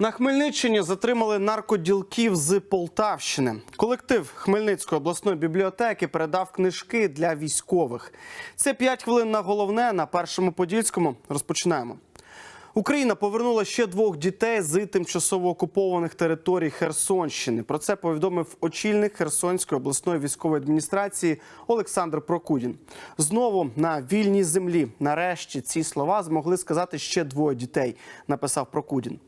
На Хмельниччині затримали наркоділків з Полтавщини. Колектив Хмельницької обласної бібліотеки передав книжки для військових. Це 5 хвилин на головне на першому подільському. Розпочинаємо. Україна повернула ще двох дітей з тимчасово окупованих територій Херсонщини. Про це повідомив очільник Херсонської обласної військової адміністрації Олександр Прокудін. Знову на вільній землі. Нарешті ці слова змогли сказати ще двоє дітей. Написав Прокудін.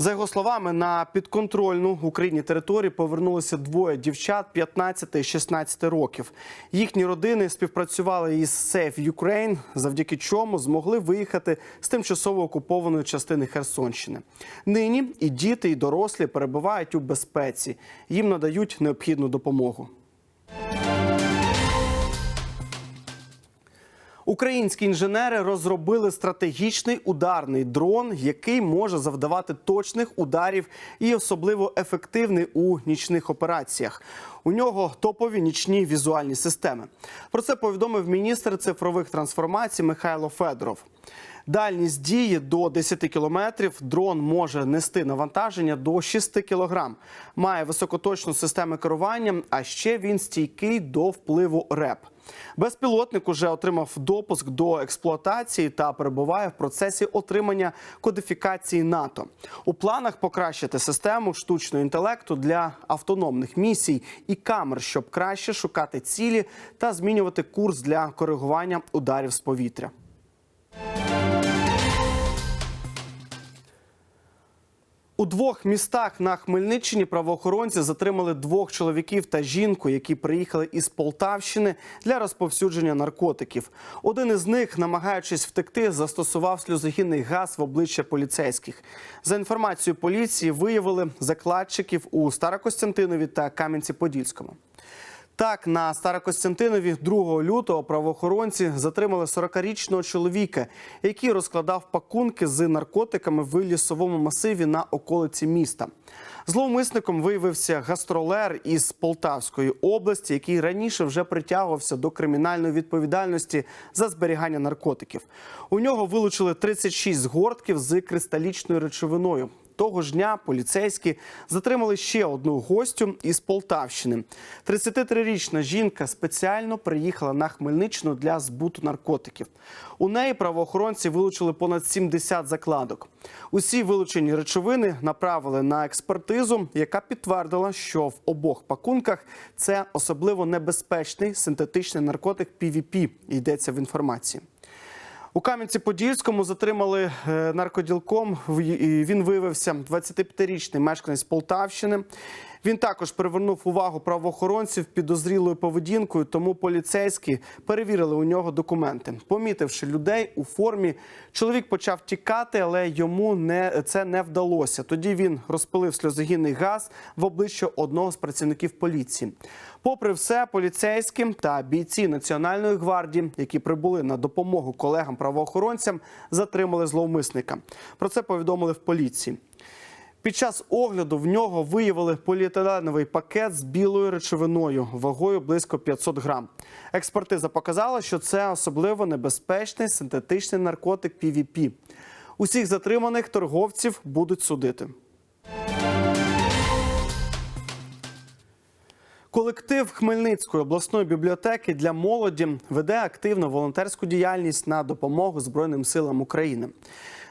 За його словами, на підконтрольну Україні території повернулися двоє дівчат 15 і 16 років. Їхні родини співпрацювали із Safe Ukraine, завдяки чому змогли виїхати з тимчасово окупованої частини Херсонщини. Нині і діти, і дорослі перебувають у безпеці. Їм надають необхідну допомогу. Українські інженери розробили стратегічний ударний дрон, який може завдавати точних ударів і особливо ефективний у нічних операціях. У нього топові нічні візуальні системи. Про це повідомив міністр цифрових трансформацій Михайло Федоров. Дальність дії до 10 кілометрів. Дрон може нести навантаження до 6 кілограм. Має високоточну систему керування, а ще він стійкий до впливу РЕП. Безпілотник уже отримав допуск до експлуатації та перебуває в процесі отримання кодифікації НАТО. У планах покращити систему штучного інтелекту для автономних місій і камер, щоб краще шукати цілі та змінювати курс для коригування ударів з повітря. У двох містах на Хмельниччині правоохоронці затримали двох чоловіків та жінку, які приїхали із Полтавщини для розповсюдження наркотиків. Один із них, намагаючись втекти, застосував сльозогінний газ в обличчя поліцейських. За інформацією поліції, виявили закладчиків у Старокостянтинові та Кам'янці-Подільському. Так, на Старокостянтинові 2 лютого правоохоронці затримали 40-річного чоловіка, який розкладав пакунки з наркотиками в лісовому масиві на околиці міста. Зловмисником виявився гастролер із Полтавської області, який раніше вже притягувався до кримінальної відповідальності за зберігання наркотиків. У нього вилучили 36 згортків з кристалічною речовиною. Того ж дня поліцейські затримали ще одну гостю із Полтавщини. 33-річна жінка спеціально приїхала на Хмельниччину для збуту наркотиків. У неї правоохоронці вилучили понад 70 закладок. Усі вилучені речовини направили на експертизу, яка підтвердила, що в обох пакунках це особливо небезпечний синтетичний наркотик PVP, йдеться в інформації. У Кам'янці-Подільському затримали е, наркоділком. Він виявився 25-річний мешканець Полтавщини. Він також привернув увагу правоохоронців підозрілою поведінкою, тому поліцейські перевірили у нього документи. Помітивши людей у формі, чоловік почав тікати, але йому не це не вдалося. Тоді він розпилив сльозогінний газ в обличчя одного з працівників поліції. Попри все, поліцейським та бійці Національної гвардії, які прибули на допомогу колегам правоохоронцям, затримали зловмисника. Про це повідомили в поліції. Під час огляду в нього виявили поліетиленовий пакет з білою речовиною вагою близько 500 грам. Експертиза показала, що це особливо небезпечний синтетичний наркотик PVP. Усіх затриманих торговців будуть судити. Колектив Хмельницької обласної бібліотеки для молоді веде активну волонтерську діяльність на допомогу Збройним силам України.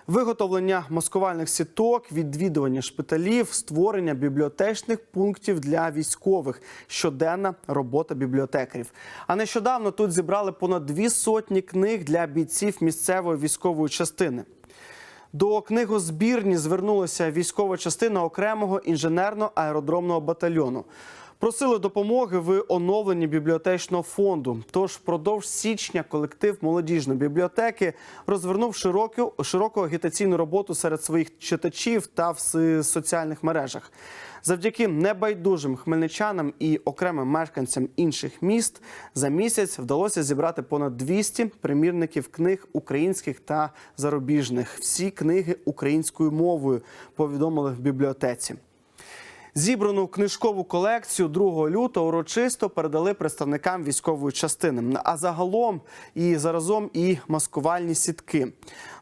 Виготовлення маскувальних сіток, відвідування шпиталів, створення бібліотечних пунктів для військових, щоденна робота бібліотекарів. А нещодавно тут зібрали понад дві сотні книг для бійців місцевої військової частини. До книгозбірні звернулася військова частина окремого інженерно-аеродромного батальйону. Просили допомоги в оновленні бібліотечного фонду. Тож впродовж січня колектив молодіжної бібліотеки розвернув широку, широку агітаційну роботу серед своїх читачів та в соціальних мережах. Завдяки небайдужим хмельничанам і окремим мешканцям інших міст за місяць вдалося зібрати понад 200 примірників книг українських та зарубіжних. Всі книги українською мовою повідомили в бібліотеці. Зібрану книжкову колекцію 2 лютого урочисто передали представникам військової частини. А загалом і заразом і маскувальні сітки.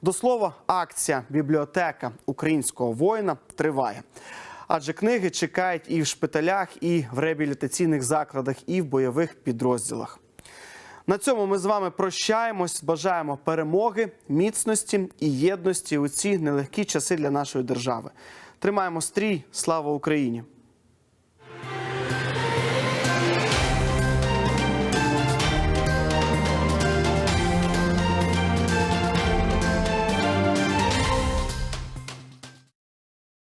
До слова, акція бібліотека українського воїна триває. Адже книги чекають і в шпиталях, і в реабілітаційних закладах, і в бойових підрозділах. На цьому ми з вами прощаємось. Бажаємо перемоги, міцності і єдності у ці нелегкі часи для нашої держави. Тримаємо стрій. Слава Україні!